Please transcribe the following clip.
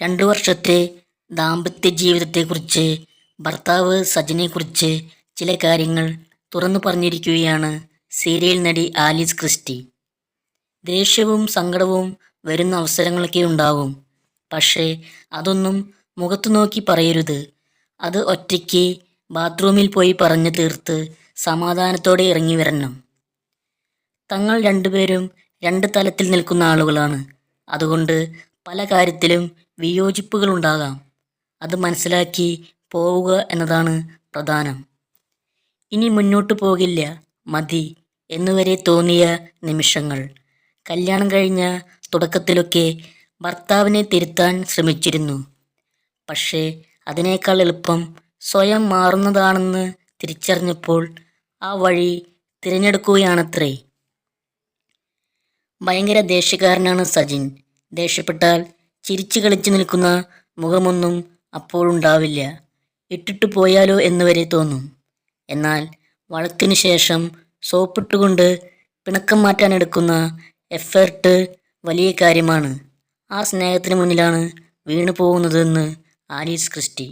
രണ്ടു വർഷത്തെ ദാമ്പത്യ ജീവിതത്തെക്കുറിച്ച് ഭർത്താവ് സജിനെക്കുറിച്ച് ചില കാര്യങ്ങൾ തുറന്നു പറഞ്ഞിരിക്കുകയാണ് സീരിയൽ നടി ആലിസ് ക്രിസ്റ്റി. ദേഷ്യവും സങ്കടവും വരുന്ന അവസരങ്ങളൊക്കെ ഉണ്ടാവും പക്ഷേ അതൊന്നും മുഖത്തു നോക്കി പറയരുത്. അത് ഒറ്റയ്ക്ക് ബാത്റൂമിൽ പോയി പറഞ്ഞു തീർത്ത് സമാധാനത്തോടെ ഇറങ്ങി വരണം. തങ്ങൾ രണ്ടുപേരും രണ്ട് തലത്തിൽ നിൽക്കുന്ന ആളുകളാണ്. അതുകൊണ്ട് പല കാര്യത്തിലും വിയോജിപ്പുകളുണ്ടാകാം. അത് മനസ്സിലാക്കി പോവുക എന്നതാണ് പ്രധാനം. ഇനി മുന്നോട്ട് പോകില്ല. മതി എന്നുവരെ തോന്നിയ നിമിഷങ്ങൾ. കല്യാണം കഴിഞ്ഞ തുടക്കത്തിലൊക്കെ ഭർത്താവിനെ തിരുത്താൻ ശ്രമിച്ചിരുന്നു. പക്ഷേ അതിനേക്കാൾ എളുപ്പം സ്വയം മാറുന്നതാണെന്ന് തിരിച്ചറിഞ്ഞപ്പോൾ ആ വഴി തിരഞ്ഞെടുക്കുകയാണത്രേ. ഭയങ്കര ദേഷ്യക്കാരനാണ് സജിൻ. ദേഷ്യപ്പെട്ടാൽ ചിരിച്ചു കളിച്ചു നിൽക്കുന്ന മുഖമൊന്നും അപ്പോഴുണ്ടാവില്ല. ഇട്ടിട്ട് പോയാലോ എന്ന് വരെ തോന്നും. എന്നാൽ വഴക്കിന് ശേഷം സോപ്പിട്ടുകൊണ്ട് പിണക്കം മാറ്റാൻ എടുക്കുന്ന എഫേർട്ട് വലിയ കാര്യമാണ്. ആ സ്നേഹത്തിന് മുന്നിലാണ് വീണു പോകുന്നതെന്ന് ആലീസ് ക്രിസ്റ്റി.